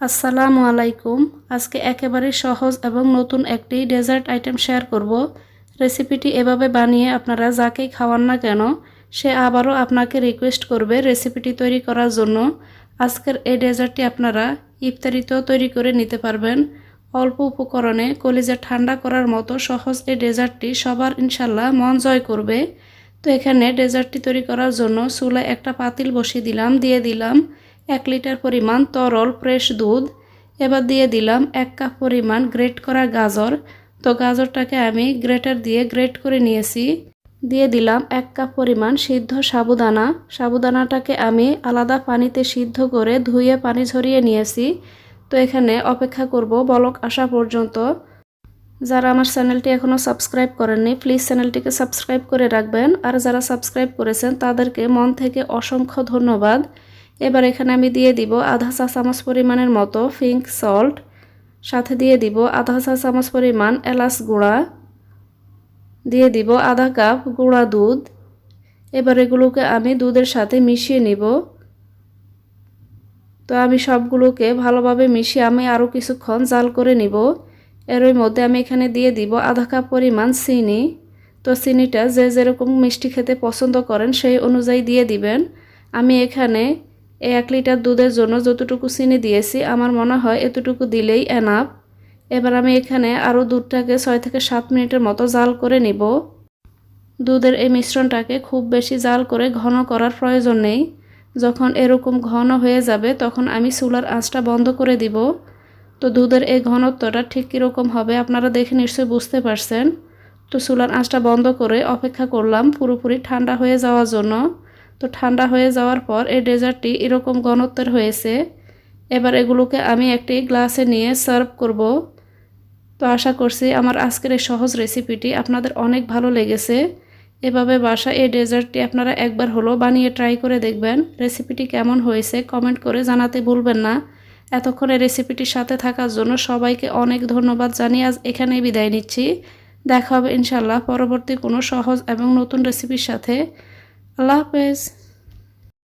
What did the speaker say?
আসসালামু আলাইকুম। আজকে একেবারে সহজ এবং নতুন একটি ডেজার্ট আইটেম শেয়ার করব। রেসিপিটি এভাবে বানিয়ে আপনারা যাকেই খাওয়ান না কেন, সে আবারও আপনাকে রিকোয়েস্ট করবে রেসিপিটি তৈরি করার জন্য। আজকের এই ডেজার্টটি আপনারা ইফতারিতেও তৈরি করে নিতে পারবেন। অল্প উপকরণে কলিজা ঠান্ডা করার মতো সহজ এই ডেজার্টটি সবার ইনশাল্লাহ মন জয় করবে। তো এখানে ডেজার্টটি তৈরি করার জন্য চুলায় একটা পাতিল বসিয়ে দিলাম, দিয়ে দিলাম। এক লিটার পরিমাণ তরল ফ্রেশ দুধ। এবার দিয়ে দিলাম এক কাপ পরিমাণ গ্রেট করা গাজর। তো গাজরটাকে আমি গ্রেটার দিয়ে গ্রেট করে নিয়েছি। দিয়ে দিলাম এক কাপ পরিমাণ সিদ্ধ সাবুদানা। সাবুদানাটাকে আমি আলাদা পানিতে সিদ্ধ করে ধুয়ে পানি ঝরিয়ে নিয়েছি। তো এখানে অপেক্ষা করব বলক আসা পর্যন্ত। যারা আমার চ্যানেলটি এখনও সাবস্ক্রাইব করেননি, প্লিজ চ্যানেলটিকে সাবস্ক্রাইব করে রাখবেন। আর যারা সাবস্ক্রাইব করেছেন, তাদেরকে মন থেকে অসংখ্য ধন্যবাদ। এবার এখানে আমি দিয়ে দিব আধা চা চামচ পরিমাণের মতো ফিঙ্ক সল্ট, সাথে দিয়ে দিব আধা চা চামচ পরিমাণ এলাচ গুঁড়া, দিয়ে দিব আধা কাপ গুঁড়া দুধ। এবার এগুলোকে আমি দুধের সাথে মিশিয়ে নিব। তো আমি সবগুলোকে ভালোভাবে মিশিয়ে আমি আরও কিছুক্ষণ জাল করে নিব। এরই মধ্যে আমি এখানে দিয়ে দিব আধা কাপ পরিমাণ চিনি। তো চিনিটা যে যেরকম মিষ্টি খেতে পছন্দ করেন সেই অনুযায়ী দিয়ে দিবেন। আমি এখানে এই এক লিটার দুধের জন্য যতটুকু চিনি দিয়েছি, আমার মনে হয় এতটুকু দিলেই এনাফ এবার আমি এখানে আরও দুধটাকে ছয় থেকে সাত মিনিটের মতো জাল করে নিব। দুধের এই মিশ্রণটাকে খুব বেশি জাল করে ঘন করার প্রয়োজন নেই। যখন এরকম ঘন হয়ে যাবে, তখন আমি চুলার আঁচটা বন্ধ করে দিব। তো দুধের এই ঘনত্বটা ঠিক কীরকম হবে আপনারা দেখে নিশ্চয়ই বুঝতে পারছেন। তো চুলার আঁচটা বন্ধ করে অপেক্ষা করলাম পুরোপুরি ঠান্ডা হয়ে যাওয়ার জন্য। তো ঠান্ডা হয়ে যাওয়ার পর এই ডেজার্টটি এরকম ঘনত্বের হয়েছে। এবার এগুলোকে আমি একটি গ্লাসে নিয়ে সার্ভ করব। তো আশা করছি আমার আজকের এই সহজ রেসিপিটি আপনাদের অনেক ভালো লেগেছে। এভাবে বাসা এই ডেজার্টটি আপনারা একবার হলো বানিয়ে ট্রাই করে দেখবেন। রেসিপিটি কেমন হয়েছে কমেন্ট করে জানাতে ভুলবেন না। এতক্ষণ রেসিপিটির সাথে থাকার জন্য সবাইকে অনেক ধন্যবাদ জানিয়ে আজ এখানেই বিদায় নিচ্ছি। দেখা হবে ইনশাল্লাহ পরবর্তী কোনো সহজ এবং নতুন রেসিপির সাথে। আল্লাহ হাফেজ